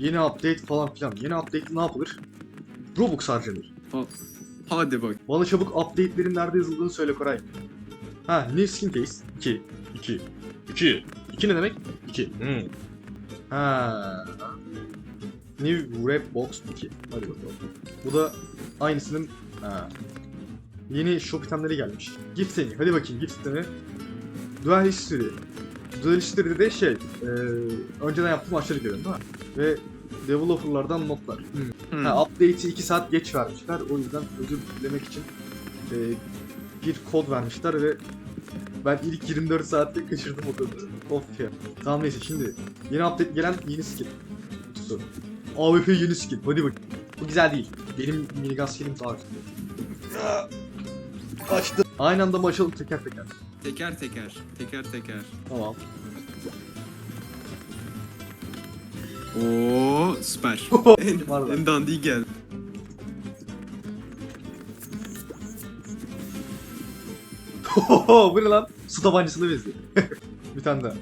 Yeni update falan filan. Yeni update ne yapılır? Robux harcanır. Hadi bak. Bana çabuk update'lerin nerede yazıldığını söyle Koray. Ha, New Skin Case 2. 2. 2. 2 ne demek? 2. Hmm. Ha. New Wrap Box 2. Hadi bakalım. Bu da aynısının ha. Yeni shop itemleri gelmiş. Gift seni. Hadi bakayım gift seni. Dual History. Dual History'de de şey, e, önceden yaptığım aşırı görüyorum değil mi? Ve developerlardan notlar. Hmm. Ha, update'i 2 saat geç vermişler. O yüzden özür dilemek için e, bir kod vermişler ve ben ilk 24 saatte kaçırdım o kodu. Of ya. Tamam neyse şimdi yeni update gelen yeni skin. Kutusu. AWP yeni skin. Hadi bak. Bu güzel değil. Benim minigun skinim daha güzel. Açtı. Aynı anda mı açalım teker teker? Teker teker. Teker teker. Tamam. Oo süper. en, Var en dandiği geldi. bu ne lan? Su tabancasına benziyor. bir tane daha.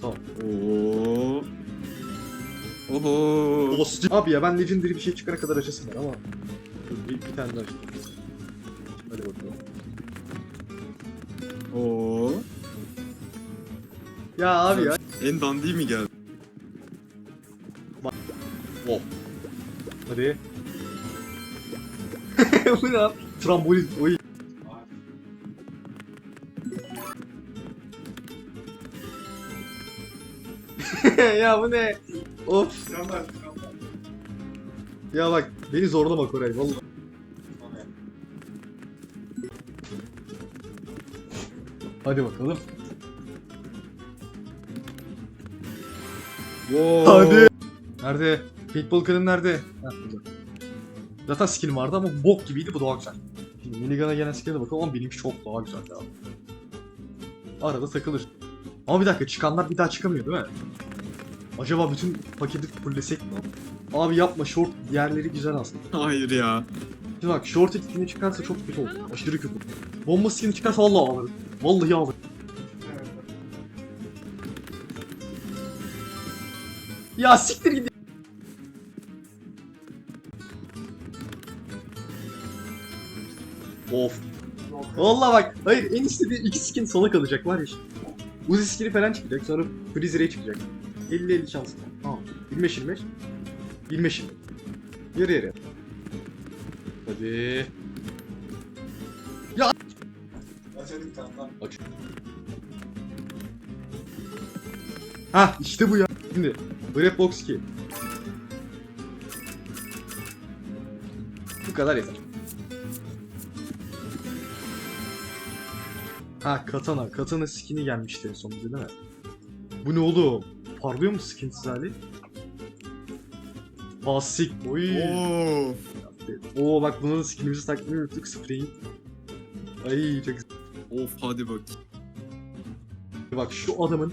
Tamam. Oo. Oho. Dostum. Abi ya ben Legendary bir şey çıkana kadar açasım var ama Dur, bir, bir tane daha açayım. Hadi bakalım. Oo. Ya abi ya. En dandiği mi geldi? Hadi. bu ne lan? Trambolin. Oy. ya bu ne? Of. Ya bak beni zorlama Koray vallahi. Hadi bakalım. Wow. Hadi. Nerede? Paintball kadın nerede? Burada. Zaten skin vardı ama bok gibiydi bu daha güzel. Şimdi minigun'a gelen skin'e bakalım ama benimki çok daha güzel ya. Arada takılır. Ama bir dakika çıkanlar bir daha çıkamıyor değil mi? Acaba bütün paketi fullesek mi? Abi yapma short yerleri güzel aslında. Hayır ya. Şimdi bak short skini çıkarsa çok kötü olur. Aşırı kötü. Bomba skini çıkarsa vallahi alırım. Vallahi alırım. Ya siktir git. Of. Vallahi bak. Hayır en istediği iki skin sona kalacak var ya şimdi. Uzi skini falan çıkacak sonra Freeze Ray çıkacak. 50-50 şans. Tamam. 25-25. 25-25. Yarı yarı. Hadi. Ya. Aç. Ha işte bu ya. Şimdi Rap Box 2. Bu kadar yeter. Ha katana. Katana skin'i gelmişti en sonunda değil mi? Bu ne oğlum? Parlıyor mu skinsiz hali? Basik. Oy. Oo. Oo bak buna da skinimizi takmayı unuttuk. Spray'in. Ay çok güzel. Of hadi bak. Bak şu adamın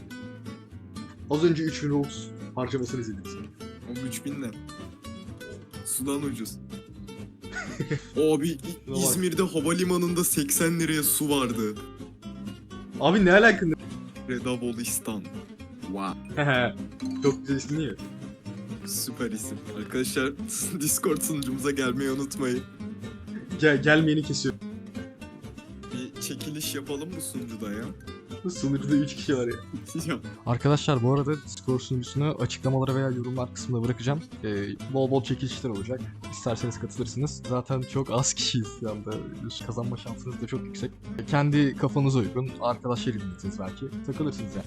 az önce 3000 Robux harcamasını izlediniz. O 3000 ne? Sudan ucuz. Abi. İzmir'de havalimanında 80 liraya su vardı. Abi ne alakın? Redabolistan. Wow. çok güzel isim değil mi? Süper isim. Arkadaşlar Discord sunucumuza gelmeyi unutmayın. Gel, gelmeyeni kesiyor. Bir çekiliş yapalım mı sunucuda ya? Sınırda 3 kişi var ya. Arkadaşlar bu arada Discord sunucusunu açıklamalara veya yorumlar kısmına bırakacağım. Ee, bol bol çekilişler olacak. İsterseniz katılırsınız. Zaten çok az kişiyiz şu anda. Kazanma şansınız da çok yüksek. Kendi kafanıza uygun arkadaşlar edinirsiniz belki. Takılırsınız yani.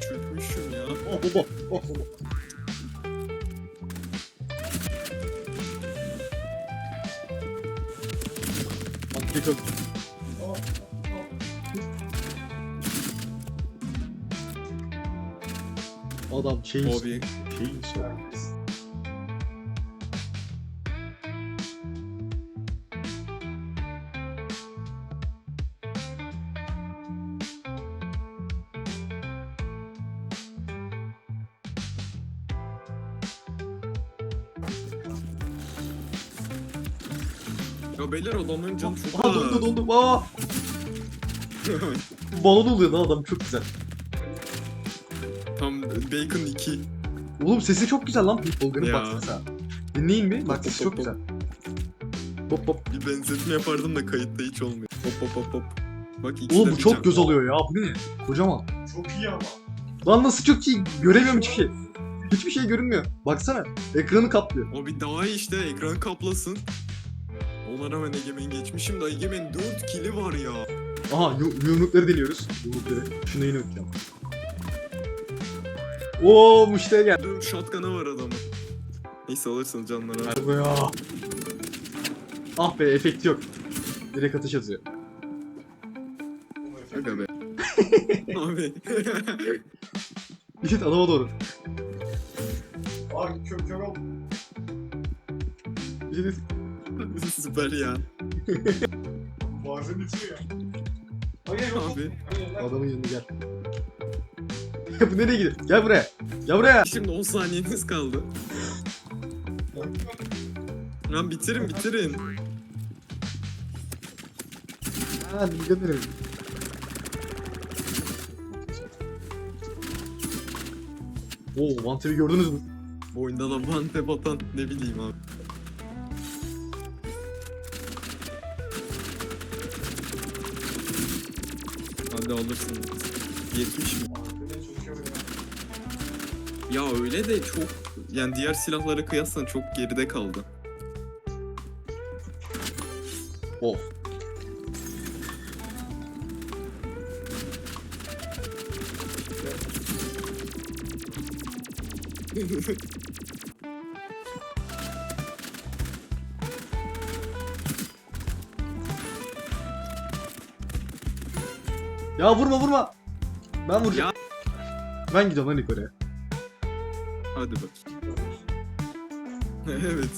çökmüşüm ya. Oh baba, oh çok. Adam şey Abi şey Ya beyler adamların canı çok Aha dondu dondu. Aa! Balon oluyor lan adam çok güzel. Tam Bacon 2. Oğlum sesi çok güzel lan Pitbull'un Ya. baksana. Dinleyin mi? Bak sesi çok güzel. Hop hop. Bir benzetme yapardım da kayıtta hiç olmuyor. Hop hop hop hop. Bak ikisi Oğlum de bu çok göz alıyor ya. Bu ne? Kocaman. Çok iyi ama. Lan nasıl çok iyi? Göremiyorum hiçbir şey. Hiçbir şey görünmüyor. Baksana. Ekranı kaplıyor. O bir daha iyi işte ekran kaplasın. Ona rağmen Egemen geçmişim da Egemen 4 kili var ya. Aha yu- yumrukları deniyoruz. Yumrukları. Şunu yine unutacağım. Oo müşteri geldi. 4 shotgun'ı var adamın. Neyse alırsın canları. Hadi be ya. Ah be efekti yok. Direkt atış yazıyor. Aga be. Abi. Git adama doğru. Aa kök kök oldu. Git. Süper ya. Bazen bitiyor ya. Hayır yok. Abi. Adamın yanına gel. bu nereye gidiyor? Gel buraya. Gel buraya. Şimdi 10 saniyeniz kaldı. Lan bitirin bitirin. Ha dikkat edin. Oo Tap'i gördünüz mü? Bu oyunda da tap atan ne bileyim abi. Hadi alırsın. 70 mi? Ya öyle de çok yani diğer silahlara kıyasla çok geride kaldı. Of. Ya vurma vurma. Ben vuracağım. Ben gidiyorum lan ilk oraya. Hadi bak. evet.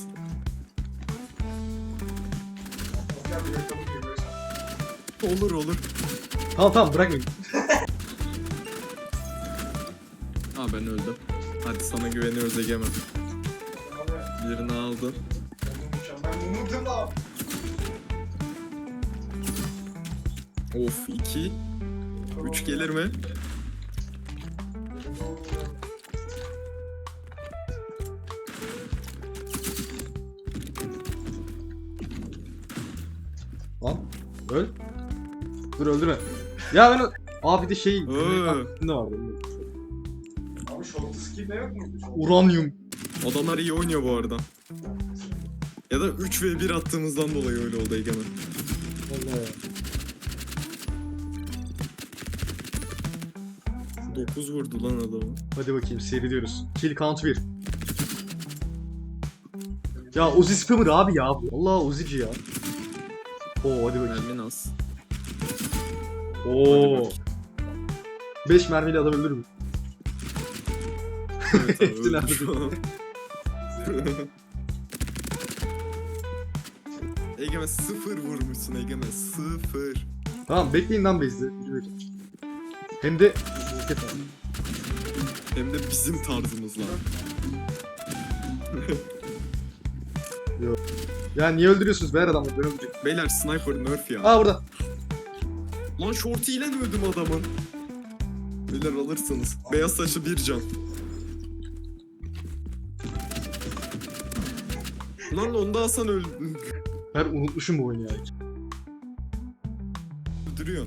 Olur olur. Tamam tamam bırakmayın. Ha ben öldüm. Hadi sana güveniyoruz Egemen. Birini aldın. ben mumudum da. Of 2. 3 gelir mi? Lan öl. Dur öldürme. Ya ben Aa bir de şey ne vardı? Abi short skin de yok muydu? Uranyum. Adamlar iyi oynuyor bu arada. Ya da 3 ve 1 attığımızdan dolayı öyle oldu Egemen. Allah. 9 vurdu lan adamı. Hadi bakayım seyrediyoruz. Kill count 1. Ya Uzi Spammer abi ya bu. Allah Uzi'ci ya. Oo hadi bakayım. Mermin az. Oo. 5 mermiyle adam öldürür mü? Evet abi. Egemen 0 vurmuşsun Egemen 0. Tamam bekleyin lan base'de. Yürü bakayım. Hem de Hem de bizim tarzımızla. ya niye öldürüyorsunuz beyler adamları? Ben öldüreceğim. Beyler sniper nerf ya. Aa burada. Lan shorty ile dövdüm adamın. Beyler alırsınız. Beyaz saçlı bir can. Lan onu da alsan öldün. Ben unutmuşum bu oyunu ya. Öldürüyor.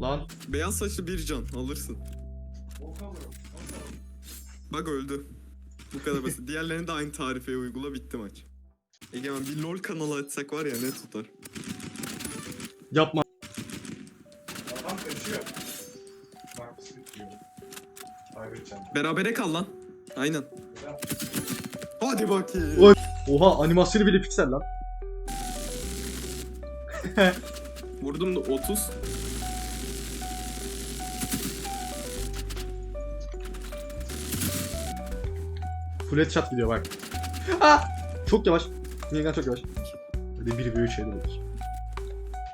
Lan. Beyaz saçlı bir can alırsın. Bak öldü. Bu kadar basit. Diğerlerini de aynı tarifeye uygula bitti maç. Egemen bir LoL kanalı açsak var ya ne tutar. Yapma. Adam kaçıyor. Bak bitiyor. Kaybedeceğim. Berabere kal lan. Aynen. Hadi bakayım. Oy. Oha animasyonu bile piksel lan. Vurdum da 30. Full headshot gidiyor bak. Ah! Çok yavaş. Niye çok yavaş. Hadi bir bir şeyde olur.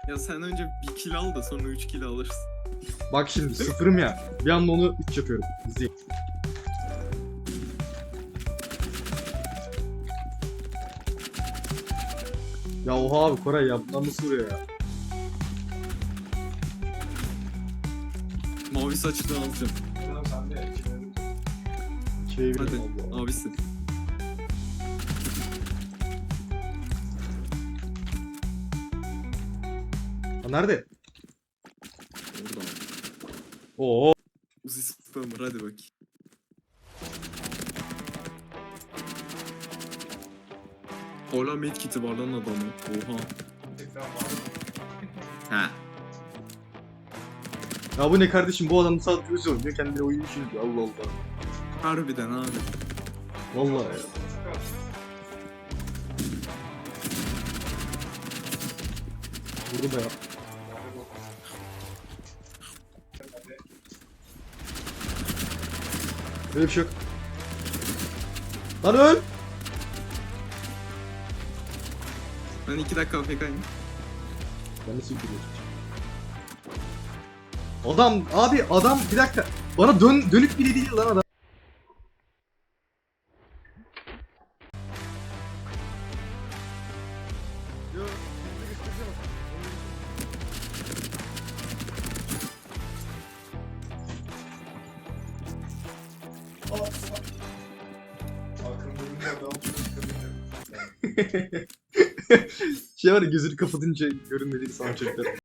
Ya sen önce bir kill al da sonra 3 kill alırsın. Bak şimdi sıfırım ya. Bir anda onu 3 yapıyorum. İzleyin. Ya oha abi Koray ya bundan nasıl vuruyor ya? Mavi saçlı alacağım. Tamam sen de. İkili. 2'ye 1 Hadi oldu. abisi. Ha, nerede? Orada abi. Oo. Uzi spammer hadi bak. Hala medkit'i var lan adamın. Oha. Tekrar var. He. Ya bu ne kardeşim bu adam sadece özü oynuyor kendine oyun için diyor Allah Allah. Harbiden abi. Vallahi ya. Vurdum ya. Böyle bir şey yok. Lan öl! Ben iki dakika AFK'yim. Ben nasıl yürüyorum? Adam abi adam bir dakika bana dön dönük bile değil lan adam. şey var ya gözünü kapatınca görünmediğini sanacaklar.